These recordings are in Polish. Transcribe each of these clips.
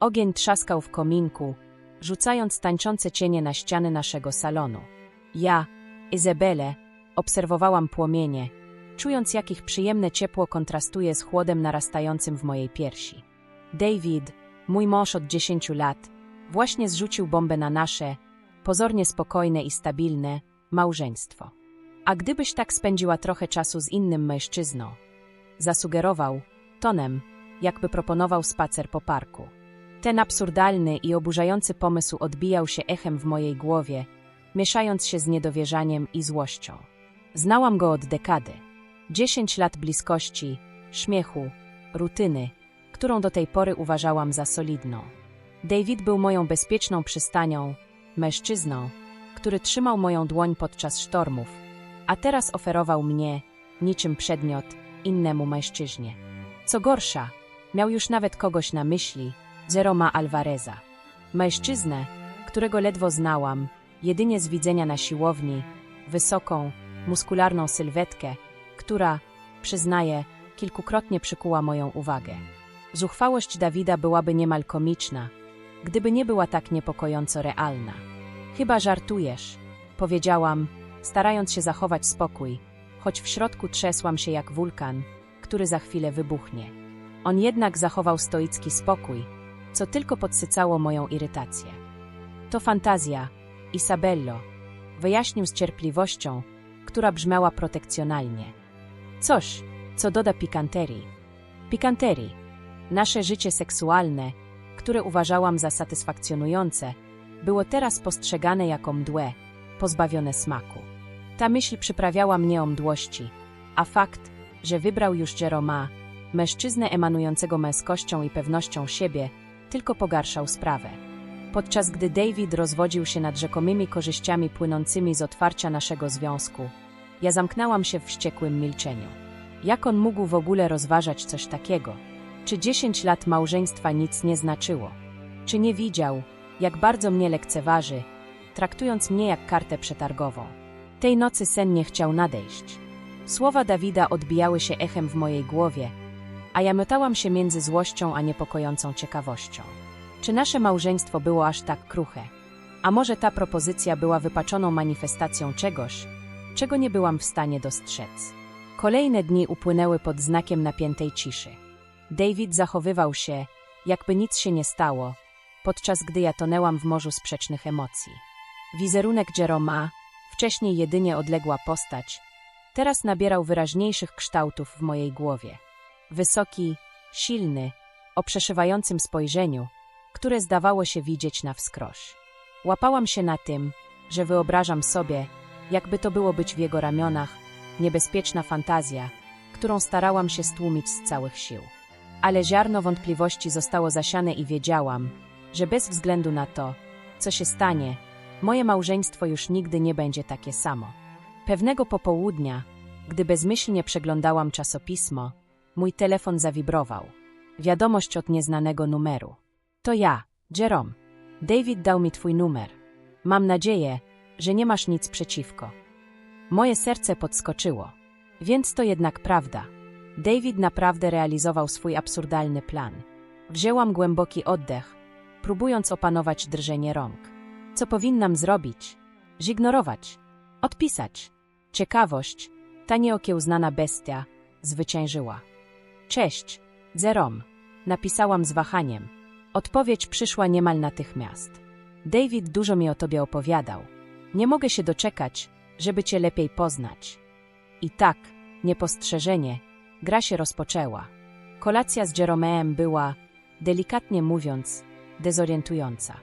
Ogień trzaskał w kominku, rzucając tańczące cienie na ściany naszego salonu. Ja, Izabele, obserwowałam płomienie, czując jak ich przyjemne ciepło kontrastuje z chłodem narastającym w mojej piersi. David, mój mąż od 10 lat, właśnie zrzucił bombę na nasze, pozornie spokojne i stabilne, małżeństwo. A gdybyś tak spędziła trochę czasu z innym mężczyzną? Zasugerował, tonem, jakby proponował spacer po parku. Ten absurdalny i oburzający pomysł odbijał się echem w mojej głowie, mieszając się z niedowierzaniem i złością. Znałam go od dekady. Dziesięć lat bliskości, śmiechu, rutyny, którą do tej pory uważałam za solidną. David był moją bezpieczną przystanią, mężczyzną, który trzymał moją dłoń podczas sztormów, a teraz oferował mnie, niczym przedmiot, innemu mężczyźnie. Co gorsza, miał już nawet kogoś na myśli, Jeroma Alvareza. Mężczyznę, którego ledwo znałam, jedynie z widzenia na siłowni, wysoką, muskularną sylwetkę, która, przyznaję, kilkukrotnie przykuła moją uwagę. Zuchwałość Dawida byłaby niemal komiczna, gdyby nie była tak niepokojąco realna. Chyba żartujesz, powiedziałam, starając się zachować spokój, choć w środku trzesłam się jak wulkan, który za chwilę wybuchnie. On jednak zachował stoicki spokój, co tylko podsycało moją irytację. To fantazja, Isabello, wyjaśnił z cierpliwością, która brzmiała protekcjonalnie. Coś, co doda pikanterii. Pikanterii. Nasze życie seksualne, które uważałam za satysfakcjonujące, było teraz postrzegane jako mdłe, pozbawione smaku. Ta myśl przyprawiała mnie o mdłości, a fakt, że wybrał już Jeroma, mężczyznę emanującego męskością i pewnością siebie, tylko pogarszał sprawę. Podczas gdy David rozwodził się nad rzekomymi korzyściami płynącymi z otwarcia naszego związku, ja zamknęłam się w wściekłym milczeniu. Jak on mógł w ogóle rozważać coś takiego? Czy dziesięć lat małżeństwa nic nie znaczyło? Czy nie widział, jak bardzo mnie lekceważy, traktując mnie jak kartę przetargową? Tej nocy sen nie chciał nadejść. Słowa Dawida odbijały się echem w mojej głowie, a ja miotałam się między złością a niepokojącą ciekawością. Czy nasze małżeństwo było aż tak kruche? A może ta propozycja była wypaczoną manifestacją czegoś, czego nie byłam w stanie dostrzec? Kolejne dni upłynęły pod znakiem napiętej ciszy. David zachowywał się, jakby nic się nie stało, podczas gdy ja tonęłam w morzu sprzecznych emocji. Wizerunek Jeroma, wcześniej jedynie odległa postać, teraz nabierał wyraźniejszych kształtów w mojej głowie. Wysoki, silny, o przeszywającym spojrzeniu, które zdawało się widzieć na wskroś. Łapałam się na tym, że wyobrażam sobie, jakby to było być w jego ramionach, niebezpieczna fantazja, którą starałam się stłumić z całych sił. Ale ziarno wątpliwości zostało zasiane i wiedziałam, że bez względu na to, co się stanie, moje małżeństwo już nigdy nie będzie takie samo. Pewnego popołudnia, gdy bezmyślnie przeglądałam czasopismo, mój telefon zawibrował. Wiadomość od nieznanego numeru. To ja, Jerome. David dał mi twój numer. Mam nadzieję, że nie masz nic przeciwko. Moje serce podskoczyło. Więc to jednak prawda. David naprawdę realizował swój absurdalny plan. Wzięłam głęboki oddech, próbując opanować drżenie rąk. Co powinnam zrobić? Zignorować. Odpisać. Ciekawość, ta nieokiełznana bestia, zwyciężyła. Cześć, Zerom. Napisałam z wahaniem. Odpowiedź przyszła niemal natychmiast. David dużo mi o tobie opowiadał. Nie mogę się doczekać, żeby cię lepiej poznać. I tak, niepostrzeżenie, gra się rozpoczęła. Kolacja z Jeromeem była, delikatnie mówiąc, dezorientująca.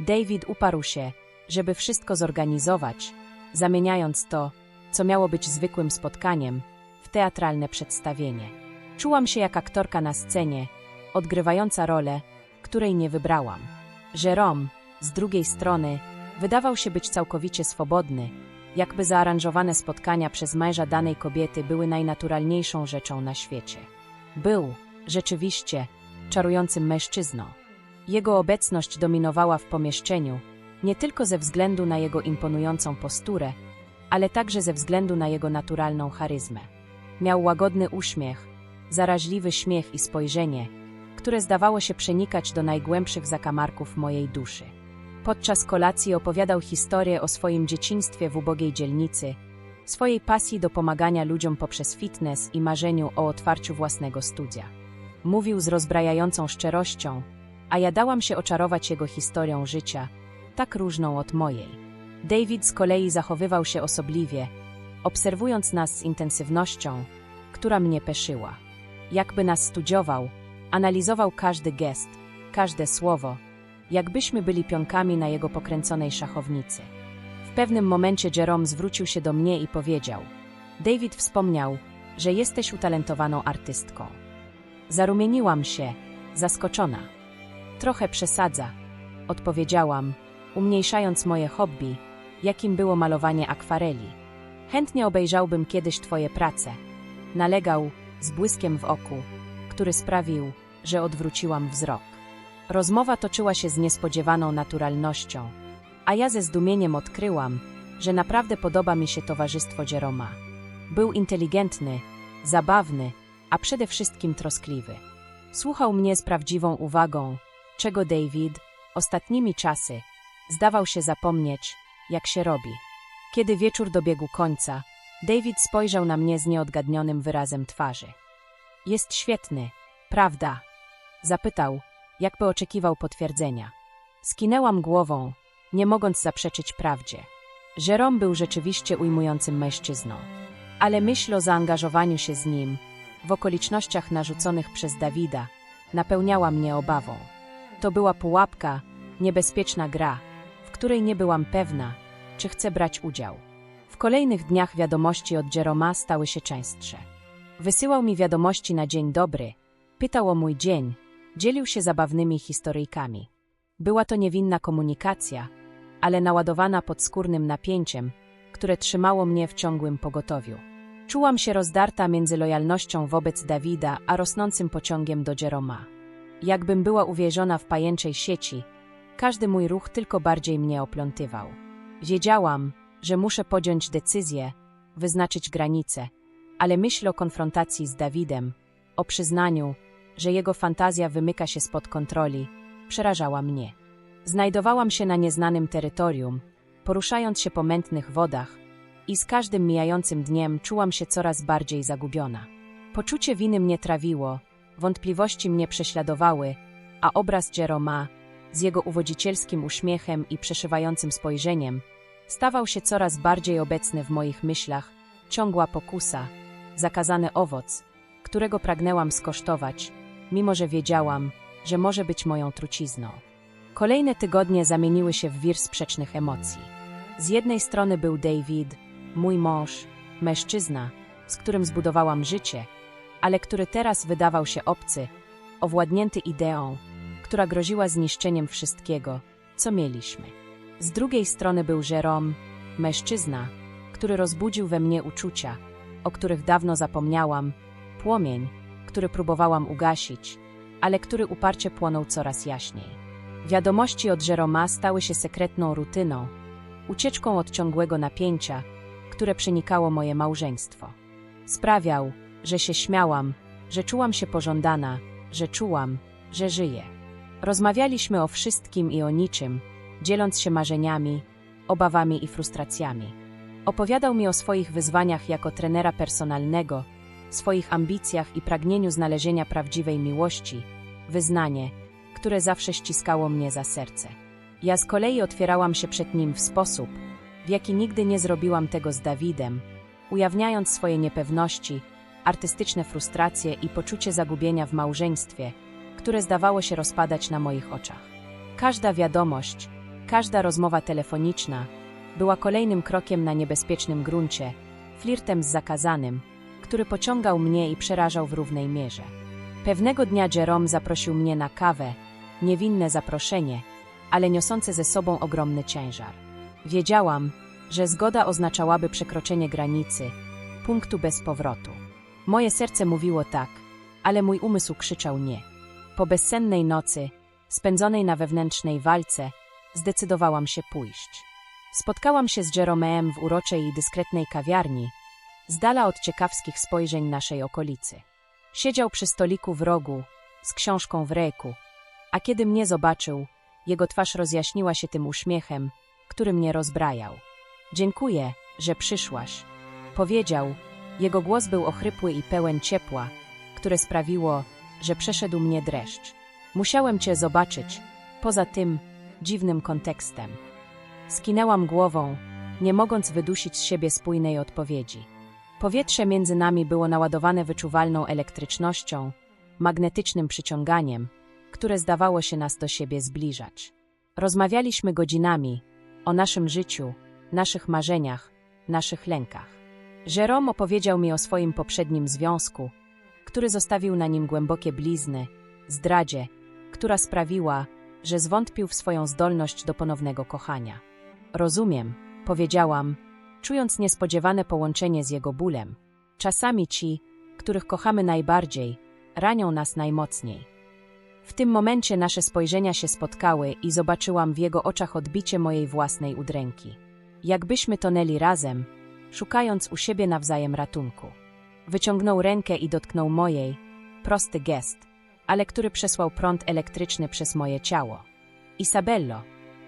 David uparł się, żeby wszystko zorganizować, zamieniając to, co miało być zwykłym spotkaniem, w teatralne przedstawienie. Czułam się jak aktorka na scenie, odgrywająca rolę, której nie wybrałam. Jerome, z drugiej strony, wydawał się być całkowicie swobodny, jakby zaaranżowane spotkania przez męża danej kobiety były najnaturalniejszą rzeczą na świecie. Był, rzeczywiście, czarującym mężczyzną. Jego obecność dominowała w pomieszczeniu, nie tylko ze względu na jego imponującą posturę, ale także ze względu na jego naturalną charyzmę. Miał łagodny uśmiech, zaraźliwy śmiech i spojrzenie, które zdawało się przenikać do najgłębszych zakamarków mojej duszy. Podczas kolacji opowiadał historię o swoim dzieciństwie w ubogiej dzielnicy, swojej pasji do pomagania ludziom poprzez fitness i marzeniu o otwarciu własnego studia. Mówił z rozbrajającą szczerością, a ja dałam się oczarować jego historią życia, tak różną od mojej. David z kolei zachowywał się osobliwie, obserwując nas z intensywnością, która mnie peszyła. Jakby nas studiował, analizował każdy gest, każde słowo, jakbyśmy byli pionkami na jego pokręconej szachownicy. W pewnym momencie Jerome zwrócił się do mnie i powiedział: David wspomniał, że jesteś utalentowaną artystką. Zarumieniłam się, zaskoczona. Trochę przesadza, odpowiedziałam, umniejszając moje hobby, jakim było malowanie akwareli. Chętnie obejrzałbym kiedyś Twoje prace. Nalegał z błyskiem w oku, który sprawił, że odwróciłam wzrok. Rozmowa toczyła się z niespodziewaną naturalnością, a ja ze zdumieniem odkryłam, że naprawdę podoba mi się towarzystwo Jeroma. Był inteligentny, zabawny, a przede wszystkim troskliwy. Słuchał mnie z prawdziwą uwagą, czego David, ostatnimi czasy, zdawał się zapomnieć, jak się robi. Kiedy wieczór dobiegł końca, David spojrzał na mnie z nieodgadnionym wyrazem twarzy. Jest świetny, prawda? Zapytał, jakby oczekiwał potwierdzenia. Skinęłam głową, nie mogąc zaprzeczyć prawdzie. Jerome był rzeczywiście ujmującym mężczyzną, ale myśl o zaangażowaniu się z nim, w okolicznościach narzuconych przez Dawida, napełniała mnie obawą. To była pułapka, niebezpieczna gra, w której nie byłam pewna, czy chcę brać udział. Kolejnych dniach wiadomości od Jeroma stały się częstsze. Wysyłał mi wiadomości na dzień dobry, pytał o mój dzień, dzielił się zabawnymi historyjkami. Była to niewinna komunikacja, ale naładowana podskórnym napięciem, które trzymało mnie w ciągłym pogotowiu. Czułam się rozdarta między lojalnością wobec Dawida a rosnącym pociągiem do Jeroma. Jakbym była uwierzona w pajęczej sieci, każdy mój ruch tylko bardziej mnie oplątywał. Wiedziałam, że muszę podjąć decyzję, wyznaczyć granice, ale myśl o konfrontacji z Dawidem, o przyznaniu, że jego fantazja wymyka się spod kontroli, przerażała mnie. Znajdowałam się na nieznanym terytorium, poruszając się po mętnych wodach, i z każdym mijającym dniem czułam się coraz bardziej zagubiona. Poczucie winy mnie trawiło, wątpliwości mnie prześladowały, a obraz Jeroma, z jego uwodzicielskim uśmiechem i przeszywającym spojrzeniem, stawał się coraz bardziej obecny w moich myślach, ciągła pokusa, zakazany owoc, którego pragnęłam skosztować, mimo że wiedziałam, że może być moją trucizną. Kolejne tygodnie zamieniły się w wir sprzecznych emocji. Z jednej strony był David, mój mąż, mężczyzna, z którym zbudowałam życie, ale który teraz wydawał się obcy, owładnięty ideą, która groziła zniszczeniem wszystkiego, co mieliśmy. Z drugiej strony był Jerome, mężczyzna, który rozbudził we mnie uczucia, o których dawno zapomniałam, płomień, który próbowałam ugasić, ale który uparcie płonął coraz jaśniej. Wiadomości od Jeroma stały się sekretną rutyną, ucieczką od ciągłego napięcia, które przenikało moje małżeństwo. Sprawiał, że się śmiałam, że czułam się pożądana, że czułam, że żyję. Rozmawialiśmy o wszystkim i o niczym, dzieląc się marzeniami, obawami i frustracjami. Opowiadał mi o swoich wyzwaniach jako trenera personalnego, swoich ambicjach i pragnieniu znalezienia prawdziwej miłości, wyznanie, które zawsze ściskało mnie za serce. Ja z kolei otwierałam się przed nim w sposób, w jaki nigdy nie zrobiłam tego z Dawidem, ujawniając swoje niepewności, artystyczne frustracje i poczucie zagubienia w małżeństwie, które zdawało się rozpadać na moich oczach. Każda wiadomość, każda rozmowa telefoniczna była kolejnym krokiem na niebezpiecznym gruncie, flirtem z zakazanym, który pociągał mnie i przerażał w równej mierze. Pewnego dnia Jerome zaprosił mnie na kawę, niewinne zaproszenie, ale niosące ze sobą ogromny ciężar. Wiedziałam, że zgoda oznaczałaby przekroczenie granicy, punktu bez powrotu. Moje serce mówiło tak, ale mój umysł krzyczał nie. Po bezsennej nocy, spędzonej na wewnętrznej walce, zdecydowałam się pójść. Spotkałam się z Jeromeem w uroczej i dyskretnej kawiarni, z dala od ciekawskich spojrzeń naszej okolicy. Siedział przy stoliku w rogu, z książką w ręku. A kiedy mnie zobaczył, jego twarz rozjaśniła się tym uśmiechem, który mnie rozbrajał. Dziękuję, że przyszłaś. Powiedział, jego głos był ochrypły i pełen ciepła, które sprawiło, że przeszedł mnie dreszcz. Musiałem cię zobaczyć, poza tym dziwnym kontekstem. Skinęłam głową, nie mogąc wydusić z siebie spójnej odpowiedzi. Powietrze między nami było naładowane wyczuwalną elektrycznością, magnetycznym przyciąganiem, które zdawało się nas do siebie zbliżać. Rozmawialiśmy godzinami o naszym życiu, naszych marzeniach, naszych lękach. Jerome opowiedział mi o swoim poprzednim związku, który zostawił na nim głębokie blizny, zdradzie, która sprawiła, że zwątpił w swoją zdolność do ponownego kochania. Rozumiem, powiedziałam, czując niespodziewane połączenie z jego bólem. Czasami ci, których kochamy najbardziej, ranią nas najmocniej. W tym momencie nasze spojrzenia się spotkały i zobaczyłam w jego oczach odbicie mojej własnej udręki. Jakbyśmy tonęli razem, szukając u siebie nawzajem ratunku. Wyciągnął rękę i dotknął mojej, prosty gest, ale który przesłał prąd elektryczny przez moje ciało. Isabello,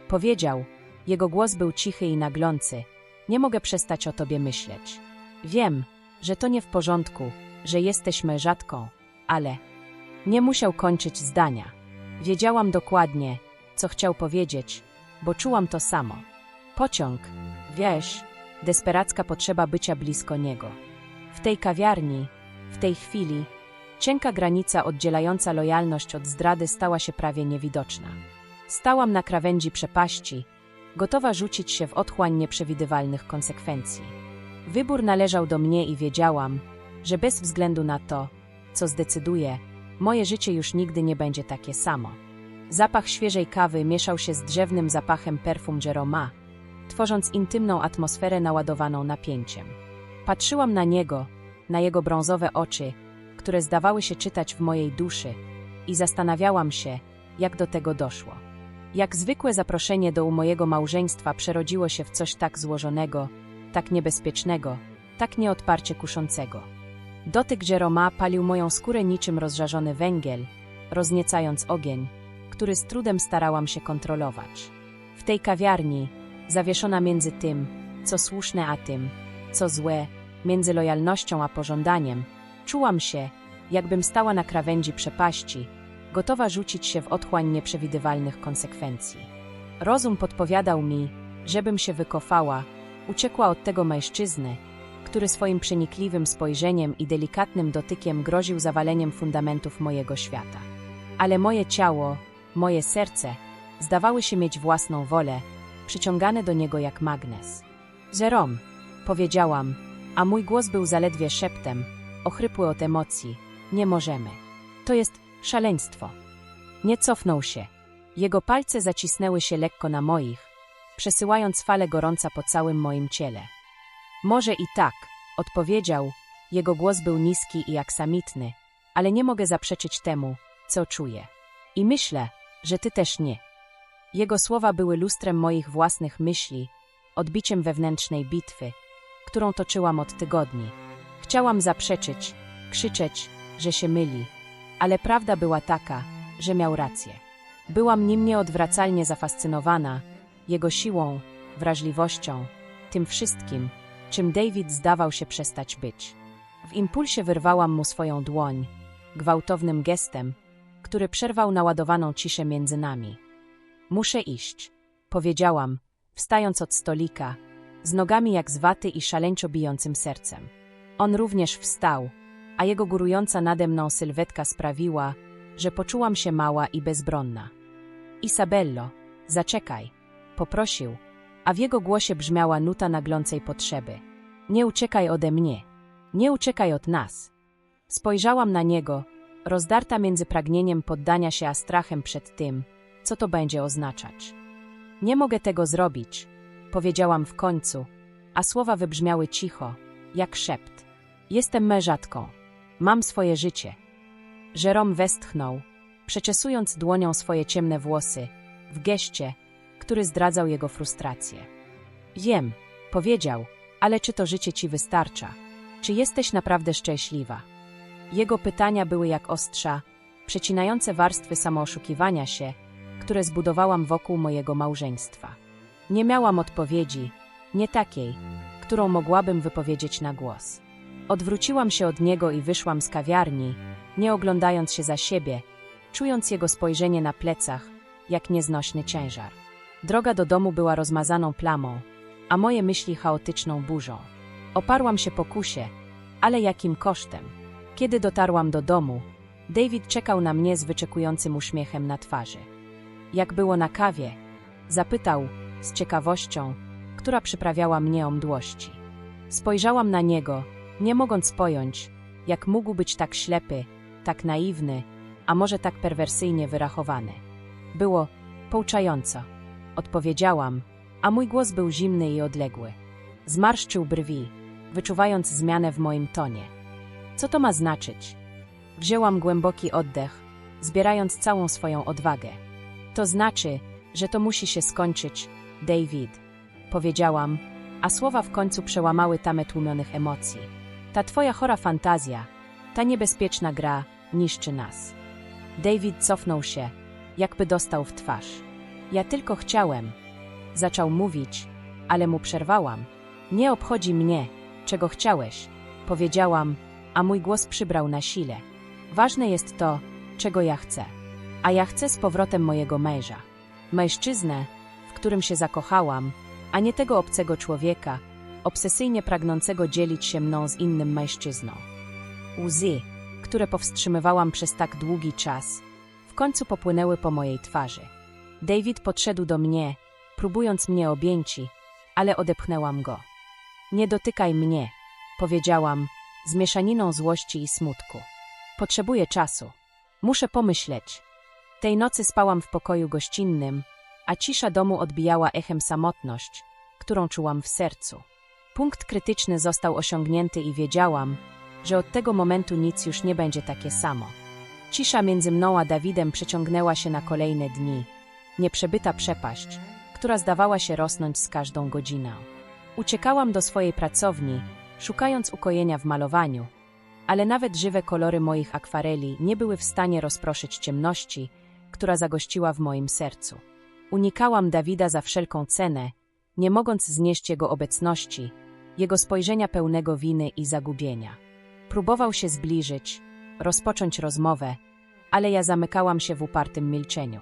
powiedział, jego głos był cichy i naglący, nie mogę przestać o tobie myśleć. Wiem, że to nie w porządku, że jesteśmy rzadką, ale nie musiał kończyć zdania. Wiedziałam dokładnie, co chciał powiedzieć, bo czułam to samo. Pociąg, wiesz, desperacka potrzeba bycia blisko niego. W tej kawiarni, w tej chwili, cienka granica oddzielająca lojalność od zdrady stała się prawie niewidoczna. Stałam na krawędzi przepaści, gotowa rzucić się w otchłań nieprzewidywalnych konsekwencji. Wybór należał do mnie i wiedziałam, że bez względu na to, co zdecyduję, moje życie już nigdy nie będzie takie samo. Zapach świeżej kawy mieszał się z drzewnym zapachem perfum Jeroma, tworząc intymną atmosferę naładowaną napięciem. Patrzyłam na niego, na jego brązowe oczy, które zdawały się czytać w mojej duszy, i zastanawiałam się, jak do tego doszło. Jak zwykłe zaproszenie do mojego małżeństwa przerodziło się w coś tak złożonego, tak niebezpiecznego, tak nieodparcie kuszącego. Dotyk Jeroma palił moją skórę niczym rozżarzony węgiel, rozniecając ogień, który z trudem starałam się kontrolować. W tej kawiarni, zawieszona między tym, co słuszne a tym, co złe, między lojalnością a pożądaniem, czułam się, jakbym stała na krawędzi przepaści, gotowa rzucić się w otchłań nieprzewidywalnych konsekwencji. Rozum podpowiadał mi, żebym się wykofała, uciekła od tego mężczyzny, który swoim przenikliwym spojrzeniem i delikatnym dotykiem groził zawaleniem fundamentów mojego świata. Ale moje ciało, moje serce zdawały się mieć własną wolę, przyciągane do niego jak magnes. Zerom, powiedziałam, a mój głos był zaledwie szeptem, ochrypły od emocji. Nie możemy. To jest szaleństwo. Nie cofnął się. Jego palce zacisnęły się lekko na moich, przesyłając falę gorąca po całym moim ciele. Może i tak, odpowiedział, jego głos był niski i aksamitny, ale nie mogę zaprzeczyć temu, co czuję. I myślę, że ty też nie. Jego słowa były lustrem moich własnych myśli, odbiciem wewnętrznej bitwy, którą toczyłam od tygodni. Chciałam zaprzeczyć, krzyczeć, że się myli, ale prawda była taka, że miał rację. Byłam nim nieodwracalnie zafascynowana, jego siłą, wrażliwością, tym wszystkim, czym David zdawał się przestać być. W impulsie wyrwałam mu swoją dłoń, gwałtownym gestem, który przerwał naładowaną ciszę między nami. Muszę iść, powiedziałam, wstając od stolika, z nogami jak z waty i szaleńczo bijącym sercem. On również wstał, a jego górująca nade mną sylwetka sprawiła, że poczułam się mała i bezbronna. Isabello, zaczekaj, poprosił, a w jego głosie brzmiała nuta naglącej potrzeby. Nie uciekaj ode mnie, nie uciekaj od nas. Spojrzałam na niego, rozdarta między pragnieniem poddania się a strachem przed tym, co to będzie oznaczać. Nie mogę tego zrobić, powiedziałam w końcu, a słowa wybrzmiały cicho, jak szept. Jestem mężatką. Mam swoje życie. Jerome westchnął, przeczesując dłonią swoje ciemne włosy, w geście, który zdradzał jego frustrację. Wiem, powiedział, ale czy to życie ci wystarcza? Czy jesteś naprawdę szczęśliwa? Jego pytania były jak ostrza, przecinające warstwy samooszukiwania się, które zbudowałam wokół mojego małżeństwa. Nie miałam odpowiedzi, nie takiej, którą mogłabym wypowiedzieć na głos. Odwróciłam się od niego i wyszłam z kawiarni, nie oglądając się za siebie, czując jego spojrzenie na plecach, jak nieznośny ciężar. Droga do domu była rozmazaną plamą, a moje myśli chaotyczną burzą. Oparłam się pokusie, ale jakim kosztem? Kiedy dotarłam do domu, David czekał na mnie z wyczekującym uśmiechem na twarzy. Jak było na kawie? Zapytał z ciekawością, która przyprawiała mnie o mdłości. Spojrzałam na niego, nie mogąc pojąć, jak mógł być tak ślepy, tak naiwny, a może tak perwersyjnie wyrachowany. Było pouczająco. Odpowiedziałam, a mój głos był zimny i odległy. Zmarszczył brwi, wyczuwając zmianę w moim tonie. Co to ma znaczyć? Wzięłam głęboki oddech, zbierając całą swoją odwagę. To znaczy, że to musi się skończyć, David. Powiedziałam, a słowa w końcu przełamały tamę tłumionych emocji. Ta twoja chora fantazja, ta niebezpieczna gra niszczy nas. David cofnął się, jakby dostał w twarz. Ja tylko chciałem. Zaczął mówić, ale mu przerwałam. Nie obchodzi mnie, czego chciałeś, powiedziałam, a mój głos przybrał na sile. Ważne jest to, czego ja chcę. A ja chcę z powrotem mojego męża. Mężczyznę, w którym się zakochałam, a nie tego obcego człowieka, obsesyjnie pragnącego dzielić się mną z innym mężczyzną. Łzy, które powstrzymywałam przez tak długi czas, w końcu popłynęły po mojej twarzy. David podszedł do mnie, próbując mnie objęci, ale odepchnęłam go. Nie dotykaj mnie, powiedziałam, z mieszaniną złości i smutku. Potrzebuję czasu. Muszę pomyśleć. Tej nocy spałam w pokoju gościnnym, a cisza domu odbijała echem samotność, którą czułam w sercu. Punkt krytyczny został osiągnięty i wiedziałam, że od tego momentu nic już nie będzie takie samo. Cisza między mną a Dawidem przeciągnęła się na kolejne dni. Nieprzebyta przepaść, która zdawała się rosnąć z każdą godziną. Uciekałam do swojej pracowni, szukając ukojenia w malowaniu, ale nawet żywe kolory moich akwareli nie były w stanie rozproszyć ciemności, która zagościła w moim sercu. Unikałam Dawida za wszelką cenę, nie mogąc znieść jego obecności, jego spojrzenia pełnego winy i zagubienia. Próbował się zbliżyć, rozpocząć rozmowę, ale ja zamykałam się w upartym milczeniu.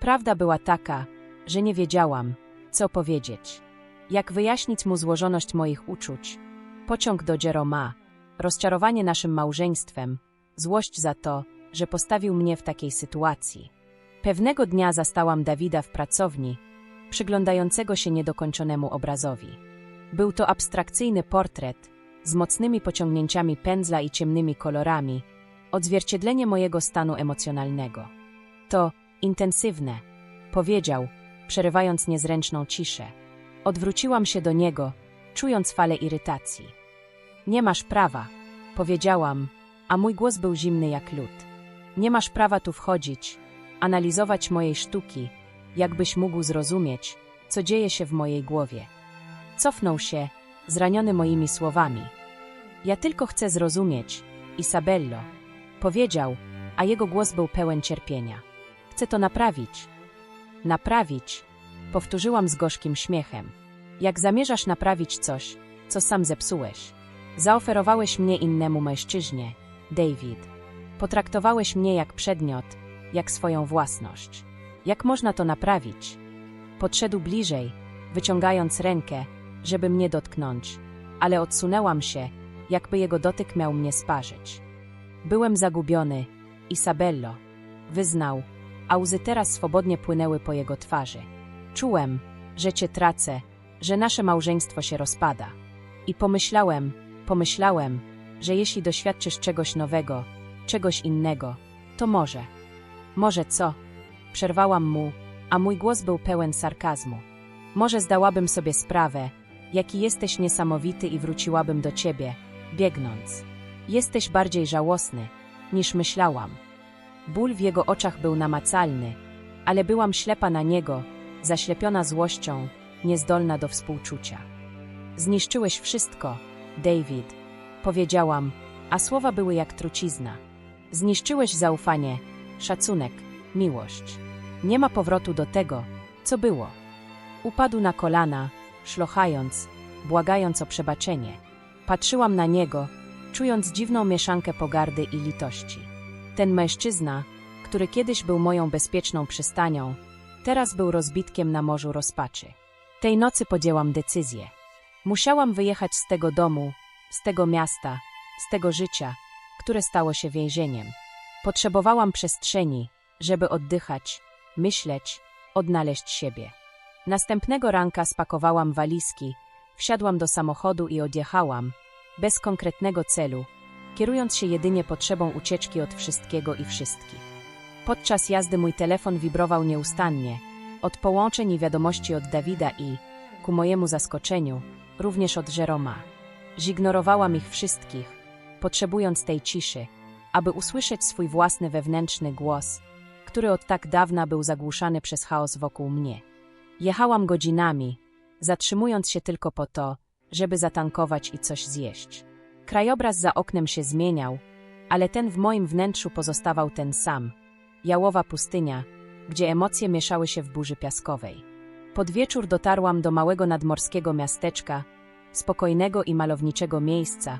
Prawda była taka, że nie wiedziałam, co powiedzieć. Jak wyjaśnić mu złożoność moich uczuć? Pociąg do Jeroma, rozczarowanie naszym małżeństwem, złość za to, że postawił mnie w takiej sytuacji. Pewnego dnia zastałam Dawida w pracowni, przyglądającego się niedokończonemu obrazowi. Był to abstrakcyjny portret z mocnymi pociągnięciami pędzla i ciemnymi kolorami, odzwierciedlenie mojego stanu emocjonalnego. To intensywne, powiedział, przerywając niezręczną ciszę. Odwróciłam się do niego, czując falę irytacji. Nie masz prawa, powiedziałam, a mój głos był zimny jak lód. Nie masz prawa tu wchodzić, analizować mojej sztuki, jakbyś mógł zrozumieć, co dzieje się w mojej głowie. Cofnął się, zraniony moimi słowami. Ja tylko chcę zrozumieć, Isabello, powiedział, a jego głos był pełen cierpienia. Chcę to naprawić. Naprawić, powtórzyłam z gorzkim śmiechem. Jak zamierzasz naprawić coś, co sam zepsułeś? Zaoferowałeś mnie innemu mężczyźnie, David. Potraktowałeś mnie jak przedmiot, jak swoją własność. Jak można to naprawić? Podszedł bliżej, wyciągając rękę, żeby mnie dotknąć, ale odsunęłam się, jakby jego dotyk miał mnie sparzyć. Byłem zagubiony, Isabello, wyznał, a łzy teraz swobodnie płynęły po jego twarzy. Czułem, że cię tracę, że nasze małżeństwo się rozpada. I pomyślałem, pomyślałem, że jeśli doświadczysz czegoś nowego, czegoś innego, to może. Może co? Przerwałam mu, a mój głos był pełen sarkazmu. Może zdałabym sobie sprawę, jaki jesteś niesamowity i wróciłabym do ciebie, biegnąc. Jesteś bardziej żałosny, niż myślałam. Ból w jego oczach był namacalny, ale byłam ślepa na niego, zaślepiona złością, niezdolna do współczucia. Zniszczyłeś wszystko, David, powiedziałam, a słowa były jak trucizna. Zniszczyłeś zaufanie, szacunek, miłość. Nie ma powrotu do tego, co było. Upadł na kolana, szlochając, błagając o przebaczenie. Patrzyłam na niego, czując dziwną mieszankę pogardy i litości. Ten mężczyzna, który kiedyś był moją bezpieczną przystanią, teraz był rozbitkiem na morzu rozpaczy. Tej nocy podjęłam decyzję. Musiałam wyjechać z tego domu, z tego miasta, z tego życia, które stało się więzieniem. Potrzebowałam przestrzeni, żeby oddychać, myśleć, odnaleźć siebie. Następnego ranka spakowałam walizki, wsiadłam do samochodu i odjechałam, bez konkretnego celu, kierując się jedynie potrzebą ucieczki od wszystkiego i wszystkich. Podczas jazdy mój telefon wibrował nieustannie, od połączeń i wiadomości od Dawida i, ku mojemu zaskoczeniu, również od Jeroma. Zignorowałam ich wszystkich, potrzebując tej ciszy, aby usłyszeć swój własny wewnętrzny głos, który od tak dawna był zagłuszany przez chaos wokół mnie. Jechałam godzinami, zatrzymując się tylko po to, żeby zatankować i coś zjeść. Krajobraz za oknem się zmieniał, ale ten w moim wnętrzu pozostawał ten sam. Jałowa pustynia, gdzie emocje mieszały się w burzy piaskowej. Pod wieczór dotarłam do małego nadmorskiego miasteczka, spokojnego i malowniczego miejsca,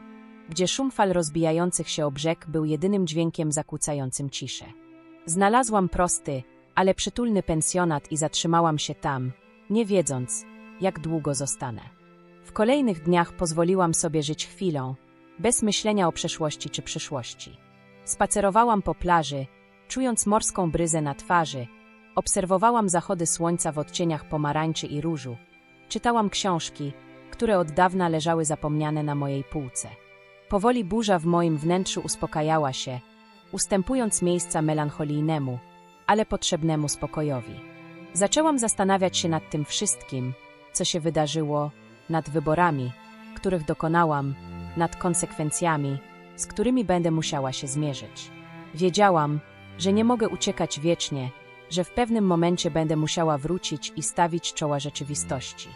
gdzie szum fal rozbijających się o brzeg był jedynym dźwiękiem zakłócającym ciszę. Znalazłam prosty, ale przytulny pensjonat i zatrzymałam się tam, nie wiedząc, jak długo zostanę. W kolejnych dniach pozwoliłam sobie żyć chwilą, bez myślenia o przeszłości czy przyszłości. Spacerowałam po plaży, czując morską bryzę na twarzy, obserwowałam zachody słońca w odcieniach pomarańczy i różu, czytałam książki, które od dawna leżały zapomniane na mojej półce. Powoli burza w moim wnętrzu uspokajała się, ustępując miejsca melancholijnemu, ale potrzebnemu spokojowi. Zaczęłam zastanawiać się nad tym wszystkim, co się wydarzyło, nad wyborami, których dokonałam, nad konsekwencjami, z którymi będę musiała się zmierzyć. Wiedziałam, że nie mogę uciekać wiecznie, że w pewnym momencie będę musiała wrócić i stawić czoła rzeczywistości.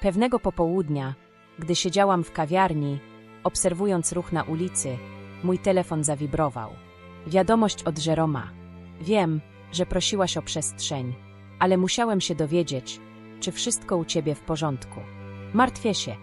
Pewnego popołudnia, gdy siedziałam w kawiarni, obserwując ruch na ulicy, mój telefon zawibrował. Wiadomość od Jeroma. Wiem, że prosiłaś o przestrzeń, ale musiałem się dowiedzieć, czy wszystko u ciebie w porządku. Martwię się.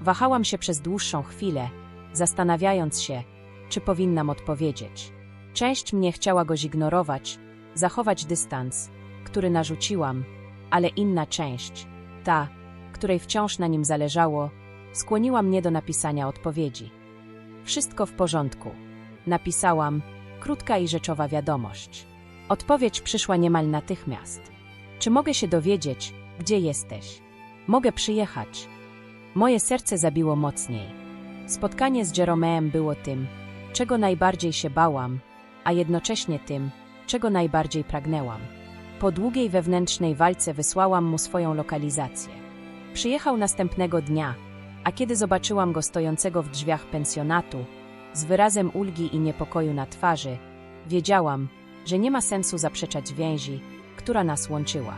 Wahałam się przez dłuższą chwilę, zastanawiając się, czy powinnam odpowiedzieć. Część mnie chciała go zignorować, zachować dystans, który narzuciłam, ale inna część, ta, której wciąż na nim zależało, skłoniła mnie do napisania odpowiedzi. Wszystko w porządku. Napisałam, krótka i rzeczowa wiadomość. Odpowiedź przyszła niemal natychmiast. Czy mogę się dowiedzieć, gdzie jesteś? Mogę przyjechać. Moje serce zabiło mocniej. Spotkanie z Jeromeem było tym, czego najbardziej się bałam, a jednocześnie tym, czego najbardziej pragnęłam. Po długiej wewnętrznej walce wysłałam mu swoją lokalizację. Przyjechał następnego dnia, a kiedy zobaczyłam go stojącego w drzwiach pensjonatu, z wyrazem ulgi i niepokoju na twarzy, wiedziałam, że nie ma sensu zaprzeczać więzi, która nas łączyła.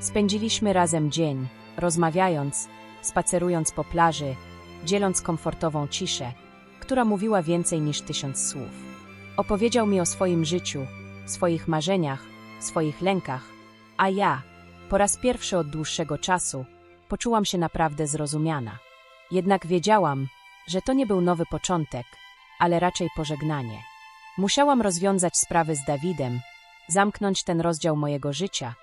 Spędziliśmy razem dzień, rozmawiając, spacerując po plaży, dzieląc komfortową ciszę, która mówiła więcej niż tysiąc słów. Opowiedział mi o swoim życiu, swoich marzeniach, swoich lękach, a ja, po raz pierwszy od dłuższego czasu, poczułam się naprawdę zrozumiana. Jednak wiedziałam, że to nie był nowy początek, ale raczej pożegnanie. Musiałam rozwiązać sprawy z Dawidem, zamknąć ten rozdział mojego życia,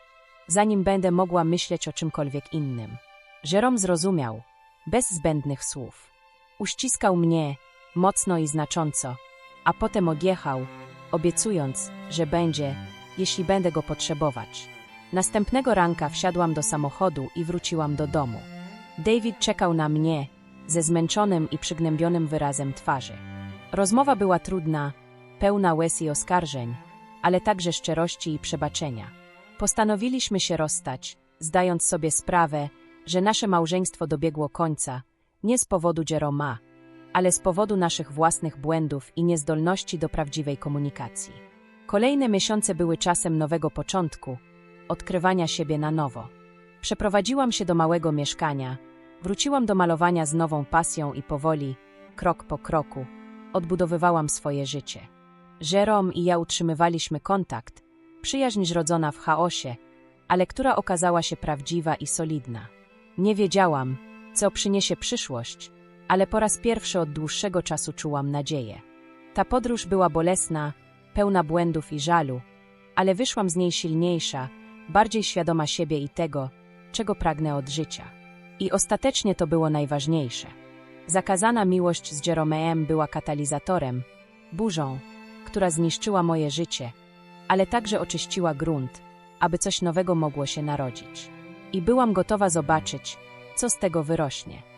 zanim będę mogła myśleć o czymkolwiek innym. Żerom zrozumiał, bez zbędnych słów. Uściskał mnie, mocno i znacząco, a potem odjechał, obiecując, że będzie, jeśli będę go potrzebować. Następnego ranka wsiadłam do samochodu i wróciłam do domu. David czekał na mnie, ze zmęczonym i przygnębionym wyrazem twarzy. Rozmowa była trudna, pełna łez i oskarżeń, ale także szczerości i przebaczenia. Postanowiliśmy się rozstać, zdając sobie sprawę, że nasze małżeństwo dobiegło końca, nie z powodu Jeroma, ale z powodu naszych własnych błędów i niezdolności do prawdziwej komunikacji. Kolejne miesiące były czasem nowego początku, odkrywania siebie na nowo. Przeprowadziłam się do małego mieszkania, wróciłam do malowania z nową pasją i powoli, krok po kroku, odbudowywałam swoje życie. Jerome i ja utrzymywaliśmy kontakt, przyjaźń zrodzona w chaosie, ale która okazała się prawdziwa i solidna. Nie wiedziałam, co przyniesie przyszłość, ale po raz pierwszy od dłuższego czasu czułam nadzieję. Ta podróż była bolesna, pełna błędów i żalu, ale wyszłam z niej silniejsza, bardziej świadoma siebie i tego, czego pragnę od życia. I ostatecznie to było najważniejsze. Zakazana miłość z Jeromeem była katalizatorem, burzą, która zniszczyła moje życie, ale także oczyściła grunt, aby coś nowego mogło się narodzić. I byłam gotowa zobaczyć, co z tego wyrośnie.